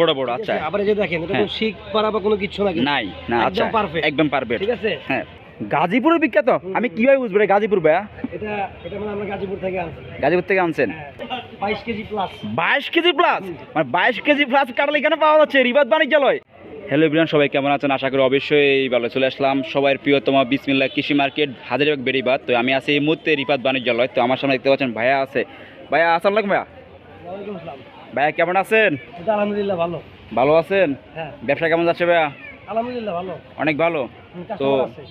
বড় বড় আচ্ছা। আবার যে দেখেন এটা হ্যাঁ। কোনো শিক পারা বা কোনো কিছু না নাই না একদম আচ্ছা perfect। একদম পারফেক্ট ঠিক আছে? হ্যাঁ। গাজীপুরের বিখ্যাত? আমি কীভাবে বুঝব গাজীপুর ভাইয়া? এটা এটা মানে আমরা গাজীপুর থেকে আনছি। গাজীপুর থেকে আনছেন? বাইশ কেজি প্লাস বাইশ কেজি প্লাস মানে বাইশ কেজি প্লাস কাটাল এখানে পাওয়া যাচ্ছে? রিবাদ বাণিজ্যালয়। হ্যালো বিরান সবাই কেমন আছেন? আশা করি অবশ্যই ভালো চলে আসলাম। সবাই প্রিয়তম বিসমিল্লা কৃষি মার্কেট হাজারিবাগ বেড়িবাদ তো আমি আছি এই মুহূর্তে রিপাত বাণিজ্যালয়। তো আমার সামনে দেখতে পাচ্ছেন ভাইয়া আছে। ভাইয়া আসসালাম ভাইয়া। ওয়ালাইকুম আসসালাম। ভাইয়া কেমন আছেন? আলহামদুলিল্লাহ ভালো। ভালো আছেন? হ্যাঁ। ব্যবসা কেমন যাচ্ছে ভাইয়া? আলহামদুলিল্লাহ ভালো। অনেক ভালো। তো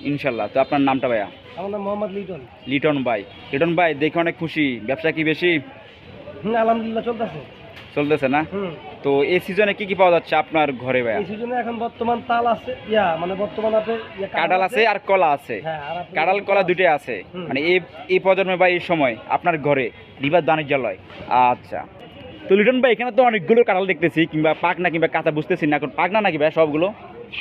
ইনশাল্লাহ তো আপনার নামটা ভাইয়া? আমার নাম মোহাম্মদ লিটন। লিটন ভাই। লিটন ভাই দেখে অনেক খুশি। ব্যবসা কি বেশি? আলহামদুলিল্লাহ চলতেছে। চলতেছে না? তো এই সিজনে কি কি পাওয়া যাচ্ছে আপনার ঘরে ভাইয়া? এই সিজনে এখন বর্তমান তাল আছে ইয়া মানে বর্তমান ইয়া কাঁঠাল আছে। আর কলা আছে। হ্যাঁ কাঁঠাল কলা দুটোই আছে। মানে এই এই প্রজন্মে বা এই সময় আপনার ঘরে রিভার বাণিজ্যালয়। আচ্ছা। তো লিটন ভাই এখানে তো অনেকগুলো কাঁঠাল দেখতেছি কিংবা পাক না কিংবা কাঁচা বুঝতেছি না এখন পাক না নাকি ভাই সবগুলো?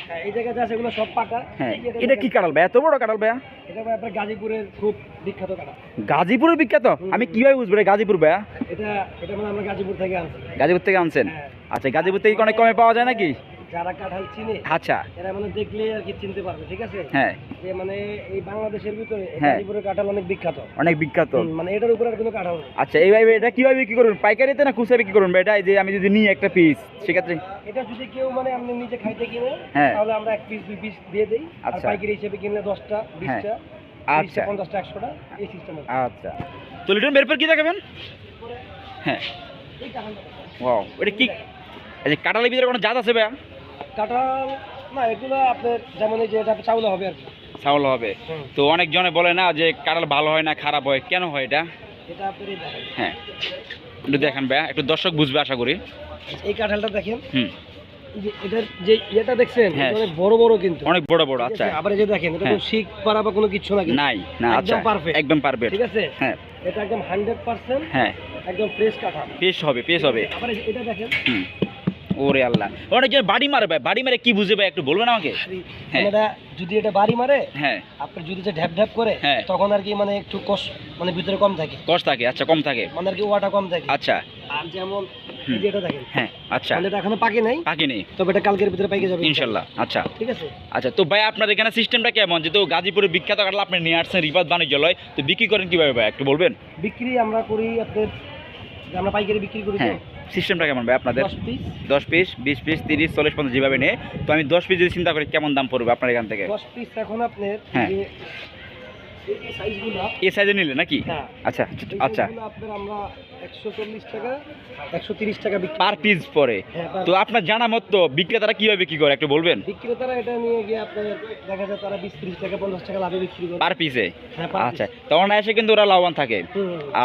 হ্যাঁ, এই জায়গাতে আছে এগুলো সব পাকা হ্যাঁ এটা কি কাঁঠাল ভাই? এত বড় কাঁঠাল ভাইয়া? এটা ভাই আপনার গাজীপুরের খুব বিখ্যাত গাজীপুরের বিখ্যাত? আমি কীভাবে বুঝব এটা গাজীপুর ভাইয়া? এটা এটা মানে আমরা গাজীপুর থেকে আনছি। গাজীপুর থেকে আনছেন? হ্যাঁ, আচ্ছা গাজীপুর থেকে অনেক কমে পাওয়া যায় নাকি? যারা কাঁঠাল চিনে আচ্ছা। এরা মানে দেখলে আর কি চিনতে পারবে ঠিক আছে? হ্যাঁ। যে মানে এই বাংলাদেশের ভিতরে এই হ্যাঁ। গাজীপুরের কাঁঠাল অনেক বিখ্যাত। অনেক বিখ্যাত। মানে এটার উপরে আর কোনো কাঁঠাল নেই। আচ্ছা এইভাবে এটা কীভাবে বিক্রি করবেন? পাইকারিতে না খুচরা বিক্রি ভাই এটা যে আমি যদি নিই একটা পিস সেক্ষেত্রে? এটা যদি কেউ মানে আপনি নিজে খাইতে কিনে হ্যাঁ। তাহলে আমরা এক পিস দুই পিস দিয়ে দেই। আর আচ্ছা। পাইকারি হিসেবে কিনলে দশটা বিশটা আচ্ছা। পঞ্চাশটা একশোটা এই সিস্টেম আচ্ছা। তো লিটন কি দেখাবেন? হ্যাঁ। এই ওয়াও এটা কি এই যে কাঁঠালের ভিতরে কোনো জাত আছে ভাইয়া? কাঁঠাল না এগুলো আপনার যেমন এই যে এটা চাউল হবে আর কি। চাউল হবে। তো অনেক জনে বলে না যে কাঁঠাল ভালো হয় না খারাপ হয়। কেন হয় এটা? এটা দেখেন। হ্যাঁ। একটু দেখেন ভাইয়া একটু দর্শক বুঝবে আশা করি। এই কাঁঠালটা দেখেন। হুম। এটার যে ইয়েটা দেখছেন হ্যাঁ। এটা অনেক বড় বড় কিন্তু। অনেক বড় বড় আচ্ছা। আবার এই যে দেখেন এটা হ্যাঁ। কোনো শিক পারা বা কোনো কিছু না নাই না একদম আচ্ছা। perfect। একদম পারবে ঠিক আছে? হ্যাঁ। এটা একদম হান্ড্রেড পার্সেন্ট হ্যাঁ। একদম ফ্রেশ কাঁঠাল। পেশ হবে পেশ হবে। আবার এটা দেখেন। হুম। ওরে আল্লাহ। অনেকজন বাড়ি মারে ভাই বাড়ি মারে কি বুঝে ভাই একটু বলবেন আমাকে? হ্যাঁ। এটা যদি এটা বাড়ি মারে হ্যাঁ। আপনি যদি যে ঢ্যাপ ঢ্যাপ করে হ্যাঁ। তখন আর কি মানে একটু কষ্ট মানে ভিতরে কম থাকে। কষ্ট থাকে আচ্ছা কম থাকে। মানে আর কি ওয়াটা কম থাকে। আচ্ছা। আর যেমন। এটা দেখেন হ্যাঁ আচ্ছা। মানে এটা এখনও পাকে নাই পাকি নেই। তবে এটা কালকের ভিতরে পাইকে যাবে। ইনশাল্লাহ আচ্ছা। ঠিক আছে? আচ্ছা তো ভাই আপনার এখানে সিস্টেমটা কেমন? যেহেতু গাজীপুরের বিখ্যাত কাটলা আপনি নিয়ে আসছেন রিপাত বাণিজ্যালয় তো বিক্রি করেন কীভাবে ভাই একটু বলবেন? বিক্রি আমরা করি আপনার আমরা পাইকারি বিক্রি করি তো। হ্যাঁ। সিস্টেমটা কেমন ভাই আপনাদের? দশ পিস দশ পিস বিশ পিস তিরিশ চল্লিশ পঞ্চাশ যেভাবে নেই তো আমি দশ পিস যদি চিন্তা করি কেমন দাম পড়বে আপনার এখান থেকে? দশ পিস এখন আপনার হ্যাঁ। এই সাইজে নিলে নাকি? হ্যাঁ। আচ্ছা আচ্ছা। আপনার আমরা একশো চল্লিশ টাকা একশো তিরিশ টাকা পার পিস পরে। হ্যাঁ তো আপনার জানা মতো বিক্রেতারা কীভাবে বিক্রি করে একটু বলবেন? বিক্রেতারা এটা নিয়ে গিয়ে আপনার দেখা যায় তারা বিশ ত্রিশ টাকা পঞ্চাশ টাকা লাভে বিক্রি করে। পার পিসে হ্যাঁ। আচ্ছা কিন্তু ওরা লাভবান থাকে।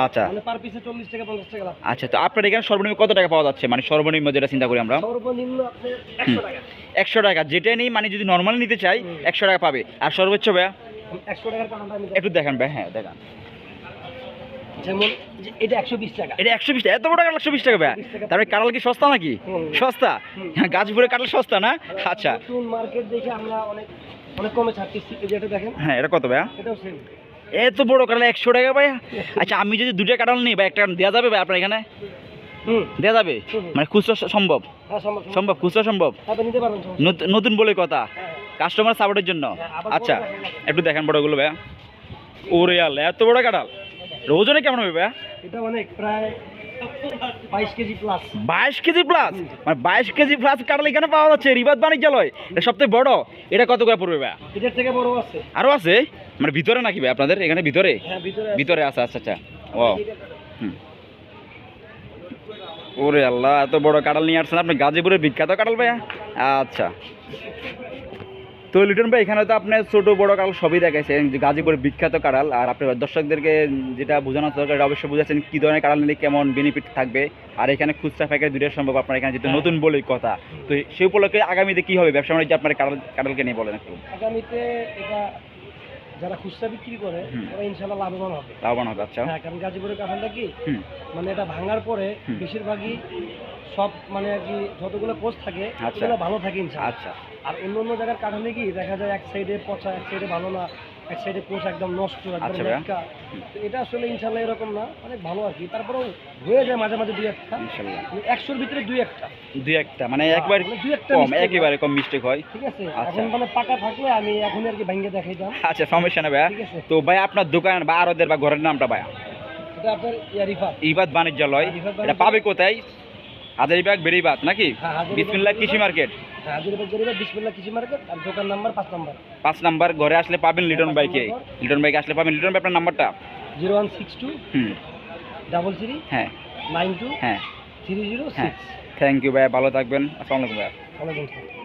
আচ্ছা। মানে পার পিসে চল্লিশ টাকা পঞ্চাশ টাকা লাভ। আচ্ছা তো আপনার এখানে সর্বনিম্ন কত টাকা পাওয়া যাচ্ছে? মানে সর্বনিম্ন যেটা চিন্তা করি আমরা। সর্বনিম্ন আপনার একশো টাকা। যেটা নেই মানে যদি নর্মাল নিতে চাই একশো টাকা পাবে। আর সর্বোচ্চ ভাইয়া? একটু দেখান ভাই হ্যাঁ দেখান। যেমন এটা একশো বিশ টাকা। এটা একশো বিশ টাকা এত বড় একশো বিশ টাকা ভাইয়া 120 টাকা। তারপরে কি সস্তা নাকি? সস্তা। হ্যাঁ কাঁঠাল সস্তা না? আচ্ছা। মার্কেট দেখে আমরা অনেক অনেক কমে ছাড়তেছি। এই দেখেন। হ্যাঁ এটা কত ভাইয়া? এটাও সেম এত বড় কাঁঠাল একশো টাকা ভাইয়া? আচ্ছা আমি যদি দুটো কাটাল নিই ভাই একটা দেওয়া যাবে ভাই আপনার এখানে? দেওয়া যাবে? মানে খুচরা সম্ভব? হ্যাঁ সম্ভব সম্ভব। খুচরা সম্ভব? নতুন বলে কথা। হ্যাঁ। কাস্টমার সাপোর্টের জন্য? আচ্ছা। একটু দেখেন বড়গুলো ভাইয়া। ওরে আল্লাহ এত বড় কাঁঠাল? ওজনে কেমন হবে ভাইয়া? এটা অনেক প্রায় বাইশ কেজি প্লাস। মানে বাইশ কেজি প্লাস এখানে পাওয়া যাচ্ছে রিবাদ বাণিজ্যালয়। এটা সবথেকে বড় এটা কত করে পড়বে এটার থেকে বড় আছে। মানে ভিতরে নাকি ভাই আপনাদের? এখানে ভিতরে? হ্যাঁ ভিতরে আছে। আচ্ছা আচ্ছা। ও এটা- ওরে আল্লাহ এত বড় নিয়ে আসছেন আপনি। গাজীপুরের বিখ্যাত কাঁঠাল ভাইয়া। আচ্ছা। তো লিটন ভাই এখানে তো আপনার ছোট বড় কাল সবই দেখাইছেন যে গাজীপুরের বিখ্যাত কাড়াল আর আপনার দর্শকদেরকে যেটা বোঝানোর দরকার এটা অবশ্যই বুঝাচ্ছেন কী ধরনের কারাল নিলে কেমন বেনিফিট থাকবে। আর এখানে খুচরা পাইকারি দূরে সম্ভব আপনার এখানে যেহেতু হ্যাঁ। নতুন বলেই কথা। তো সেই উপলক্ষে আগামীতে কী হবে? ব্যবসা বাণিজ্য আপনার কাড়াল কাড়ালকে নিয়ে বলেন একটু। আগামীতে এটা যারা খুচরা বিক্রি করে। ওরা ইনশাল্লাহ লাভবান হবে। লাভবান হবে আচ্ছা। হ্যাঁ কারণ গাজীপুরের কাঁঠালটা কি মানে এটা ভাঙার পরে বেশিরভাগই সব মানে আর কি যতগুলো কোষ থাকে আচ্ছা। সেগুলো ভালো থাকে ইনশাল্লাহ আচ্ছা। আর অন্য অন্য জায়গার কাঁঠালে কি দেখা যায় এক সাইডে পচা এক সাইডে ভালো না। এক সাইডে কোষ একদম নষ্ট একদম আচ্ছা এটা আসলে ইনশাল্লাহ এরকম না অনেক ভালো আর কি। তারপরেও হয়ে যায় মাঝে মাঝে দুই একটা। মানে একশোর ভিতরে দুই একটা। দুই একটা মানে একবার মানে দুই একটা কম একেবারে কম মিস্টেক হয়। ঠিক আছে? আচ্ছা। এখন মানে পাকা থাকলে আমি এখন আর কি ভেঙে দেখাইতাম আচ্ছা সমস্যা না ভাইয়া। তো ভাই আপনার দোকান বা আরদের বা ঘরের নামটা ভাইয়া? এটা আপনার ইয়ারিফা ইবাদ বাণিজ্যালয়। ইবাদ এটা পাবে কোথায়? হাজারিবাগ বেরিবাদ নাকি? হ্যাঁ, বিসমিল্লাহ কৃষি মার্কেট। আর দোকান নাম্বার পাঁচ নাম্বার। পাঁচ নাম্বার ঘরে আসলে পাবেন লিটন বাইকে লিটন বাইকে আসলে পাবেন। লিটন ভাই আপনার নাম্বারটা? Zero one six two hmm. Double three হ্যাঁ। নাইন টু হ্যাঁ। থ্রি জিরো হ্যাঁ। থ্যাংক ইউ ভাই ভালো থাকবেন। আসসালামাইকুম ভাই ওয়ালাইকুম আসসালাম।